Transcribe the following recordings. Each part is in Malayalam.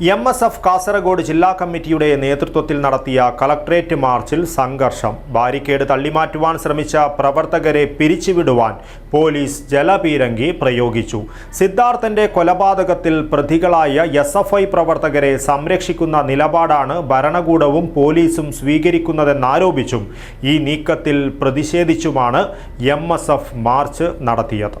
എം എസ് എഫ് കാസർഗോഡ് ജില്ലാ കമ്മിറ്റിയുടെ നേതൃത്വത്തിൽ നടത്തിയ കളക്ട്രേറ്റ് മാർച്ചിൽ സംഘർഷം. ബാരിക്കേഡ് തള്ളിമാറ്റുവാൻ ശ്രമിച്ച പ്രവർത്തകരെ പിരിച്ചുവിടുവാൻ പോലീസ് ജലപീരങ്കി പ്രയോഗിച്ചു. സിദ്ധാർത്ഥന്റെ കൊലപാതകത്തിൽ പ്രതികളായ എസ് പ്രവർത്തകരെ സംരക്ഷിക്കുന്ന നിലപാടാണ് ഭരണകൂടവും പോലീസും സ്വീകരിക്കുന്നതെന്നാരോപിച്ചും ഈ നീക്കത്തിൽ പ്രതിഷേധിച്ചുമാണ് എം മാർച്ച് നടത്തിയത്.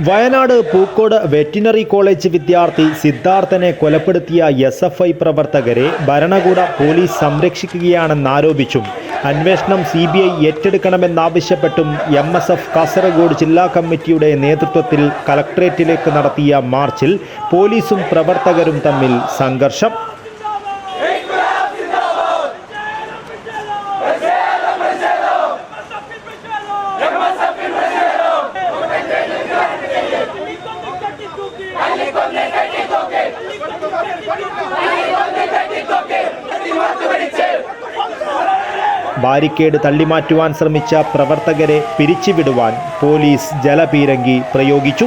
Wayanad Pookode veterinary college വിദ്യാർത്ഥി സിദ്ധാർത്ഥനെ കൊലപ്പെടുത്തിയ എസ് എഫ് ഐ പ്രവർത്തകരെ ഭരണകൂട പോലീസ് സംരക്ഷിക്കുകയാണെന്നാരോപിച്ചും അന്വേഷണം സി ബി ഐ ഏറ്റെടുക്കണമെന്നാവശ്യപ്പെട്ടും എം എസ് എഫ് കാസർഗോഡ് ജില്ലാ കമ്മിറ്റിയുടെ നേതൃത്വത്തിൽ കലക്ട്രേറ്റിലേക്ക് നടത്തിയ മാർച്ചിൽ പോലീസും പ്രവർത്തകരും തമ്മിൽ സംഘർഷം. ബാരിക്കേഡ് തള്ളിമാറ്റുവാൻ ശ്രമിച്ച പ്രവർത്തകരെ പിരിച്ചുവിടുവാൻ പോലീസ് ജലപീരങ്കി പ്രയോഗിച്ചു.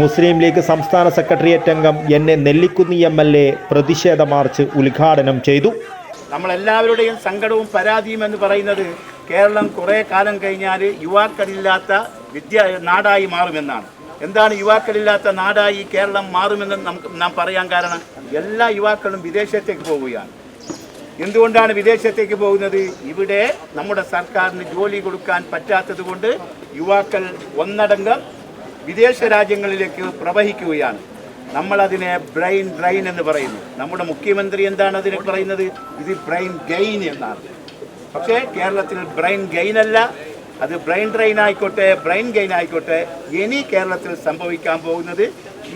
മുസ്ലിം ലീഗ് സംസ്ഥാന സെക്രട്ടേറിയറ്റ് അംഗം N A Nellikkunnu M L A പ്രതിഷേധ മാർച്ച് ഉദ്ഘാടനം ചെയ്തു. നമ്മളെല്ലാവരുടെയും സങ്കടവും പരാതിയും എന്ന് പറയുന്നത് കേരളം കുറേ കാലം കഴിഞ്ഞാൽ യുവാക്കളില്ലാത്ത വിദ്യ നാടായി മാറുമെന്നാണ്. എന്താണ് യുവാക്കളില്ലാത്ത നാടായി കേരളം മാറുമെന്ന് നമുക്ക് നാം പറയാൻ കാരണം എല്ലാ യുവാക്കളും വിദേശത്തേക്ക് പോവുകയാണ്. എന്തുകൊണ്ടാണ് വിദേശത്തേക്ക് പോകുന്നത്? ഇവിടെ നമ്മുടെ സർക്കാരിന് ജോലി കൊടുക്കാൻ പറ്റാത്തത് കൊണ്ട് യുവാക്കൾ ഒന്നടങ്കം വിദേശ രാജ്യങ്ങളിലേക്ക് പ്രവഹിക്കുകയാണ്. നമ്മളതിനെ ബ്രെയിൻ ഡ്രെയിൻ എന്ന് പറയുന്നു. നമ്മുടെ മുഖ്യമന്ത്രി എന്താണ് അതിനെ പറയുന്നത്? ഇത് ബ്രെയിൻ ഗെയിൻ എന്നാണ്. പക്ഷേ കേരളത്തിൽ ബ്രെയിൻ ഗെയിൻ അല്ല. അത് ബ്രെയിൻ ഡ്രെയിൻ ആയിക്കോട്ടെ ബ്രെയിൻ ഗെയിൻ ആയിക്കോട്ടെ ഇനി കേരളത്തിൽ സംഭവിക്കാൻ പോകുന്നത്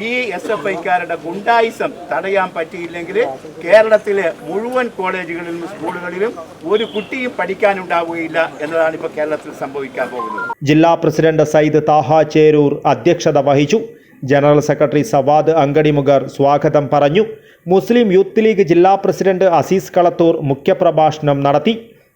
ഈ എസ് എഫ് ഐക്കാരുടെ ഗുണ്ടായിസം തടയാൻ പറ്റിയില്ലെങ്കിൽ കേരളത്തിലെ മുഴുവൻ കോളേജുകളിലും സ്കൂളുകളിലും ഒരു കുട്ടിയും പഠിക്കാനുണ്ടാവുകയില്ല എന്നതാണ് ഇപ്പോൾ കേരളത്തിൽ സംഭവിക്കാൻ പോകുന്നത്. ജില്ലാ പ്രസിഡന്റ് സയ്യിദ് താഹ ചേരൂർ അധ്യക്ഷത വഹിച്ചു. ജനറൽ സെക്രട്ടറി സവാദ് അങ്കടിമുഗർ സ്വാഗതം പറഞ്ഞു. മുസ്ലിം യൂത്ത് ലീഗ് ജില്ലാ പ്രസിഡന്റ് അസീസ് കളത്തൂർ മുഖ്യപ്രഭാഷണം നടത്തി.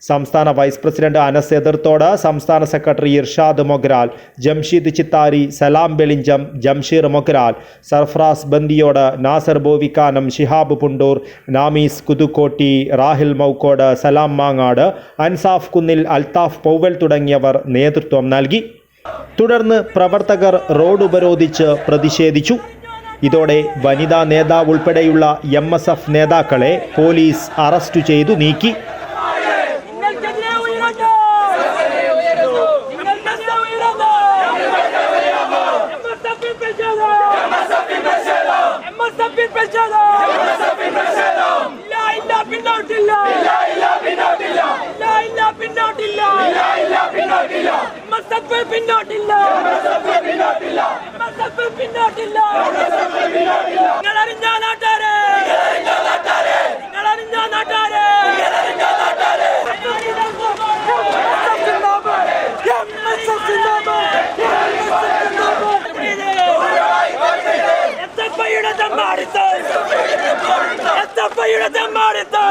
സംസ്ഥാന വൈസ് പ്രസിഡന്റ് അനസ് എതിർത്തോട് സംസ്ഥാന സെക്രട്ടറി ഇർഷാദ് മൊഗ്രാൽ ജംഷീദ് ചിത്താരി സലാം ബെളിഞ്ചം ജംഷീർ മൊഗ്രാൽ സർഫ്രാസ് ബന്ദിയോട് നാസർ ബോവിക്കാനം ഷിഹാബ് പുണ്ടൂർ നാമീസ് കുതുക്കോട്ടി റാഹിൽ മൗക്കോട് സലാം മാങ്ങാട് അൻസാഫ് കുന്നിൽ അൽത്താഫ് പൗവൽ തുടങ്ങിയവർ നേതൃത്വം നൽകി. തുടർന്ന് പ്രവർത്തകർ റോഡ് ഉപരോധിച്ച് പ്രതിഷേധിച്ചു. ഇതോടെ വനിതാ നേതാവ് ഉൾപ്പെടെയുള്ള എം നേതാക്കളെ പോലീസ് അറസ്റ്റ് ചെയ്തു നീക്കി. എംഎസ്എഫിൽ പിന്നോട്ടില്ല. എംഎസ്എഫ് പിന്നോട്ടില്ല. നിങ്ങൾ അറിഞ്ഞ നാട്ടാരെ നിങ്ങൾ അറിഞ്ഞ നാട്ടാരെ എത്തപ്പയുടെ തെമ്മാടിത്തം. എത്തപ്പയുടെ തെമ്മാടിത്തം.